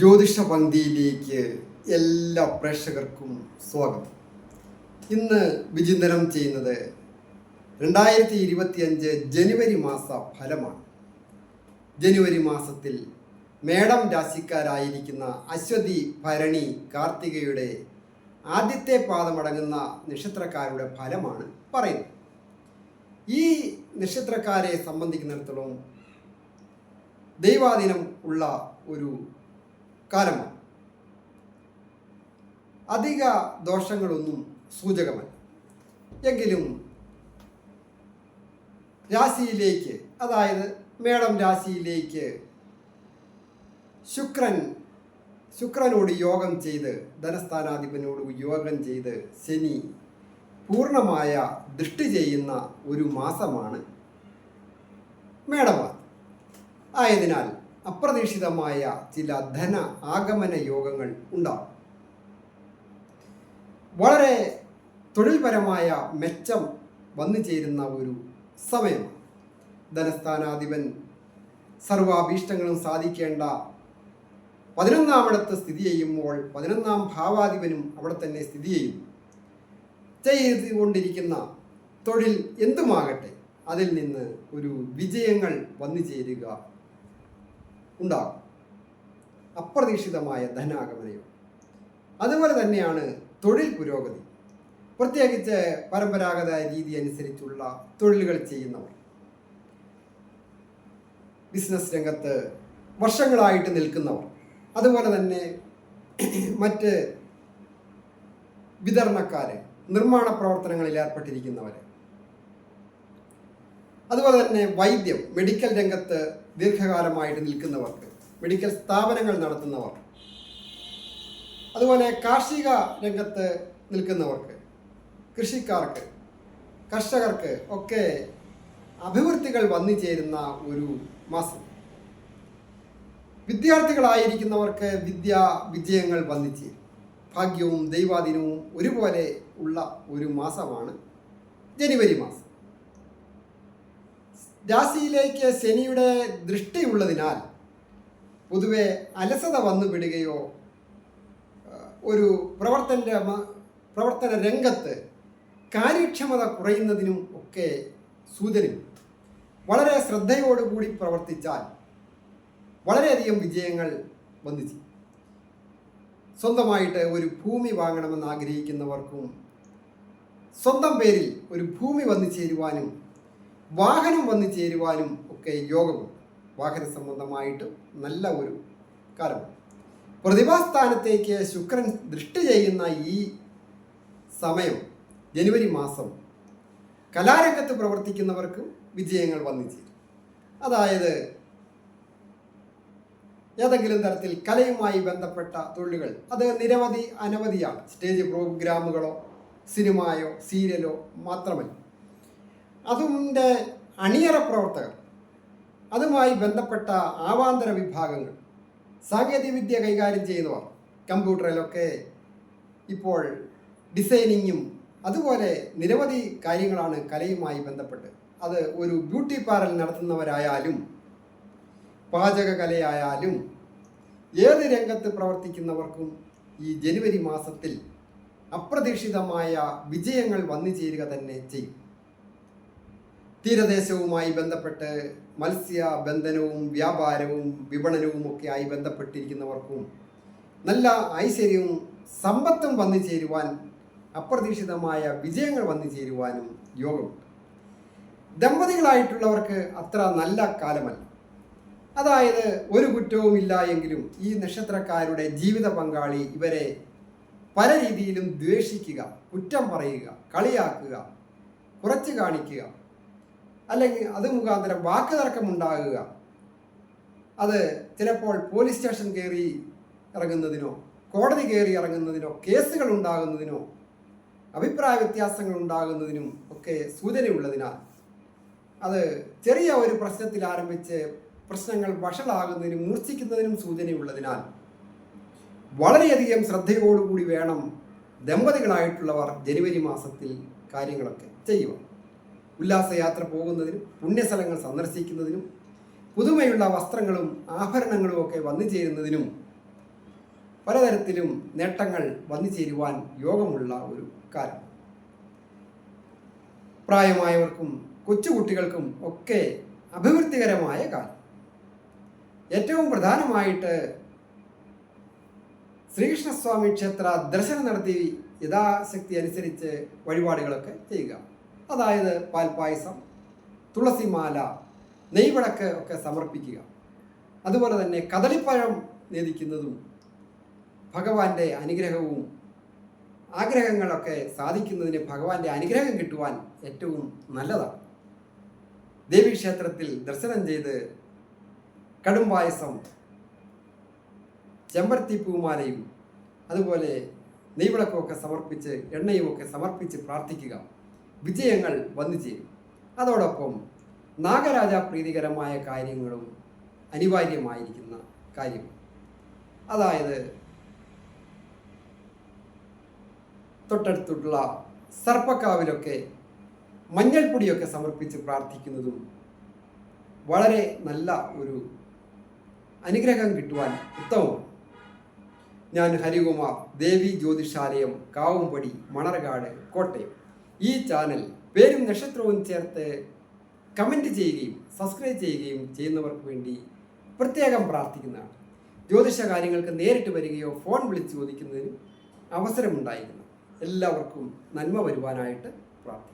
ജ്യോതിഷ പന്തിയിലേക്ക് എല്ലാ പ്രേക്ഷകർക്കും സ്വാഗതം. ഇന്ന് വിചിന്തനം ചെയ്യുന്നത് രണ്ടായിരത്തി ഇരുപത്തിയഞ്ച് ജനുവരി മാസ ഫലമാണ്. ജനുവരി മാസത്തിൽ മേടം രാശിക്കാരായിരിക്കുന്ന അശ്വതി ഭരണി കാർത്തികയുടെ ആദ്യത്തെ പാദമടങ്ങുന്ന നക്ഷത്രക്കാരുടെ ഫലമാണ് പറയുന്നത്. ഈ നക്ഷത്രക്കാരെ സംബന്ധിക്കുന്നിടത്തോളം ദൈവാധീനം ഉള്ള ഒരു കാലമാണ്. അധിക ദോഷങ്ങളൊന്നും സൂചകമല്ല. എങ്കിലും രാശിയിലേക്ക് അതായത് മേടം രാശിയിലേക്ക് ശുക്രൻ ശുക്രനോട് യോഗം ചെയ്ത് ധനസ്ഥാനാധിപനോട് യോഗം ചെയ്ത് ശനി പൂർണമായ ദൃഷ്ടി ചെയ്യുന്ന ഒരു മാസമാണ് മേടമാസം. ആയതിനാൽ അപ്രതീക്ഷിതമായ ചില ധന ആഗമന യോഗങ്ങൾ ഉണ്ടാകും വളരെ തൊഴിൽപരമായ മെച്ചം വന്നു ചേരുന്ന ഒരു സമയം ധനസ്ഥാനാധിപൻ സർവാഭീഷ്ടങ്ങളും സാധിക്കേണ്ട പതിനൊന്നാം പതിനൊന്നാമിടത്ത് സ്ഥിതി ചെയ്യുമ്പോൾ പതിനൊന്നാം ഭാവാധിപനും അവിടെ തന്നെ സ്ഥിതി ചെയ്യും. ചെയ്തുകൊണ്ടിരിക്കുന്ന തൊഴിൽ എന്തുമാകട്ടെ? അതിൽ നിന്ന് ഒരു വിജയങ്ങൾ വന്നു ചേരുക ഉണ്ടാകും. അപ്രതീക്ഷിതമായ ധനാഗമനയും. അതുപോലെ തന്നെയാണ് തൊഴിൽ പുരോഗതി. പ്രത്യേകിച്ച് പരമ്പരാഗത രീതി അനുസരിച്ചുള്ള തൊഴിലുകൾ ചെയ്യുന്നവർ. ബിസിനസ് രംഗത്ത് വർഷങ്ങളായിട്ട് നിൽക്കുന്നവർ. അതുപോലെ തന്നെ മറ്റ് വിതരണക്കാര് നിർമ്മാണ പ്രവർത്തനങ്ങളിൽ ഏർപ്പെട്ടിരിക്കുന്നവർ അതുപോലെ തന്നെ വൈദ്യം മെഡിക്കൽ രംഗത്ത് ദീർഘകാലമായിട്ട് നിൽക്കുന്നവർക്ക് മെഡിക്കൽ സ്ഥാപനങ്ങൾ നടത്തുന്നവർ അതുപോലെ കാർഷിക രംഗത്ത് നിൽക്കുന്നവർക്ക് കൃഷിക്കാർക്ക് കർഷകർക്ക് ഒക്കെ അഭിവൃദ്ധികൾ വന്നു ചേരുന്ന ഒരു മാസം. വിദ്യാർത്ഥികളായിരിക്കുന്നവർക്ക് വിദ്യാ വിജയങ്ങൾ വന്നു ചേരും. ഭാഗ്യവും ദൈവാധീനവും ഒരുപോലെ ഉള്ള ഒരു മാസമാണ് ജനുവരി മാസം. രാശിയിലേക്ക് ശനിയുടെ ദൃഷ്ടിയുള്ളതിനാൽ പൊതുവെ അലസത വന്നു വിടുകയോ ഒരു പ്രവർത്തന പ്രവർത്തന രംഗത്ത് കാര്യക്ഷമത കുറയുന്നതിനും ഒക്കെ സൂചനയും. വളരെ ശ്രദ്ധയോടുകൂടി പ്രവർത്തിച്ചാൽ വളരെയധികം വിജയങ്ങൾ വന്നിച്ചു സ്വന്തമായിട്ട് ഒരു ഭൂമി വാങ്ങണമെന്ന് ആഗ്രഹിക്കുന്നവർക്കും സ്വന്തം പേരിൽ ഒരു ഭൂമി വന്നു ചേരുവാനും വാഹനം വന്ന് ചേരുവാനും ഒക്കെ യോഗമുണ്ട് വാഹന സംബന്ധമായിട്ട് നല്ല ഒരു കാലമാണ് പ്രതിഭാസ്ഥാനത്തേക്ക് ശുക്രൻ ദൃഷ്ടി ചെയ്യുന്ന ഈ സമയം ജനുവരി മാസം കലാരംഗത്ത് പ്രവർത്തിക്കുന്നവർക്കും വിജയങ്ങൾ വന്നു ചേരും. അതായത് ഏതെങ്കിലും തരത്തിൽ കലയുമായി ബന്ധപ്പെട്ട തൊഴിലുകൾ അത് നിരവധി അനവധിയാണ്. സ്റ്റേജ് പ്രോഗ്രാമുകളോ സിനിമയോ സീരിയലോ മാത്രമല്ല. അതിന്റെ അണിയറ പ്രവർത്തകർ. അതുമായി ബന്ധപ്പെട്ട ആവാന്തര വിഭാഗങ്ങൾ. സാങ്കേതികവിദ്യ കൈകാര്യം ചെയ്യുന്നവർ. കമ്പ്യൂട്ടറിലൊക്കെ ഇപ്പോൾ ഡിസൈനിങ്ങും അതുപോലെ നിരവധി കാര്യങ്ങളാണ് കലയുമായി ബന്ധപ്പെട്ട്. അത് ഒരു ബ്യൂട്ടി പാർലർ നടത്തുന്നവരായാലും പാചകകലയായാലും ഏത് രംഗത്ത് പ്രവർത്തിക്കുന്നവർക്കും ഈ ജനുവരി മാസത്തിൽ അപ്രതീക്ഷിതമായ വിജയങ്ങൾ വന്നു ചേരുക തന്നെ ചെയ്യും. തീരദേശവുമായി ബന്ധപ്പെട്ട് മത്സ്യ ബന്ധനവും വ്യാപാരവും വിപണനവും ഒക്കെ ആയി ബന്ധപ്പെട്ടിരിക്കുന്നവർക്കും നല്ല ഐശ്വര്യവും സമ്പത്തും വന്നു ചേരുവാൻ അപ്രതീക്ഷിതമായ വിജയങ്ങൾ വന്നു ചേരുവാനും യോഗമുണ്ട്. ദമ്പതികളായിട്ടുള്ളവർക്ക് അത്ര നല്ല കാലമല്ല. അതായത് ഒരു കുറ്റവും ഇല്ല എങ്കിലും ഈ നക്ഷത്രക്കാരുടെ ജീവിത പങ്കാളി ഇവരെ പല രീതിയിലും ദ്വേഷിക്കുക കുറ്റം പറയുക കളിയാക്കുക കുറച്ച് കാണിക്കുക അല്ലെങ്കിൽ അത് മുഖാന്തരം വാക്ക് തർക്കമുണ്ടാകുക അത് ചിലപ്പോൾ പോലീസ് സ്റ്റേഷൻ കയറി ഇറങ്ങുന്നതിനോ കോടതി കയറി ഇറങ്ങുന്നതിനോ കേസുകൾ ഉണ്ടാകുന്നതിനോ അഭിപ്രായ വ്യത്യാസങ്ങൾ ഉണ്ടാകുന്നതിനും ഒക്കെ സൂചനയുള്ളതിനാൽ അത് ചെറിയ ഒരു പ്രശ്നത്തിൽ ആരംഭിച്ച് പ്രശ്നങ്ങൾ വഷളാകുന്നതിനും മൂർച്ഛിക്കുന്നതിനും സൂചനയുള്ളതിനാൽ വളരെയധികം ശ്രദ്ധയോടുകൂടി വേണം ദമ്പതികളായിട്ടുള്ളവർ ജനുവരി മാസത്തിൽ കാര്യങ്ങളൊക്കെ ചെയ്യുക ഉല്ലാസയാത്ര പോകുന്നതിനും പുണ്യസ്ഥലങ്ങൾ സന്ദർശിക്കുന്നതിനും പുതുമയുള്ള വസ്ത്രങ്ങളും ആഭരണങ്ങളും ഒക്കെ വന്നു ചേരുന്നതിനും പലതരത്തിലും നേട്ടങ്ങൾ വന്നു ചേരുവാൻ യോഗമുള്ള ഒരു കാലം. പ്രായമായവർക്കും കൊച്ചുകുട്ടികൾക്കും ഒക്കെ അഭിവൃദ്ധികരമായ കാലം. ഏറ്റവും പ്രധാനമായിട്ട് ശ്രീകൃഷ്ണസ്വാമി ക്ഷേത്ര ദർശനം നടത്തി യഥാശക്തി അനുസരിച്ച് വഴിപാടുകളൊക്കെ ചെയ്യുക. അതായത് പാൽപ്പായസം തുളസിമാല നെയ്വിളക്ക് ഒക്കെ സമർപ്പിക്കുക. അതുപോലെ തന്നെ കദളിപ്പഴം നേദിക്കുന്നതും ഭഗവാന്റെ അനുഗ്രഹവും ആഗ്രഹങ്ങളൊക്കെ സാധിക്കുന്നതിന് ഭഗവാന്റെ അനുഗ്രഹം കിട്ടുവാൻ ഏറ്റവും നല്ലതാണ്. ദേവീക്ഷേത്രത്തിൽ ദർശനം ചെയ്ത് കടുംപായസം ചെമ്പരത്തി പൂമാലയും അതുപോലെ നെയ്വിളക്കുമൊക്കെ സമർപ്പിച്ച് എണ്ണയുമൊക്കെ സമർപ്പിച്ച് പ്രാർത്ഥിക്കുക. വിജയങ്ങൾ വന്നു ചേരും. അതോടൊപ്പം നാഗരാജ പ്രീതികരമായ കാര്യങ്ങളും അനിവാര്യമായിരിക്കുന്ന കാര്യം. അതായത് തൊട്ടടുത്തുള്ള സർപ്പക്കാവിലൊക്കെ മഞ്ഞൾപ്പൊടിയൊക്കെ സമർപ്പിച്ച് പ്രാർത്ഥിക്കുന്നതും വളരെ നല്ല ഒരു അനുഗ്രഹം കിട്ടുവാൻ ഉത്തമമാണ് ഞാൻ ഹരികുമാർ ദേവി ജ്യോതിഷാലയം കാവുംപടി മണർകാട് കോട്ടയം. ഈ ചാനൽ പേരും നക്ഷത്രവും ചേർത്ത് കമന്റ് ചെയ്യുകയും സബ്സ്ക്രൈബ് ചെയ്യുകയും ചെയ്യുന്നവർക്ക് വേണ്ടി പ്രത്യേകം പ്രാർത്ഥിക്കുന്നതാണ്. ജ്യോതിഷ കാര്യങ്ങൾക്ക് നേരിട്ട് വരികയോ ഫോൺ വിളിച്ച് ചോദിക്കുന്നതിന് അവസരമുണ്ടായിരുന്നു. എല്ലാവർക്കും നന്മ വരുവാനായിട്ട് പ്രാർത്ഥിക്കുന്നു.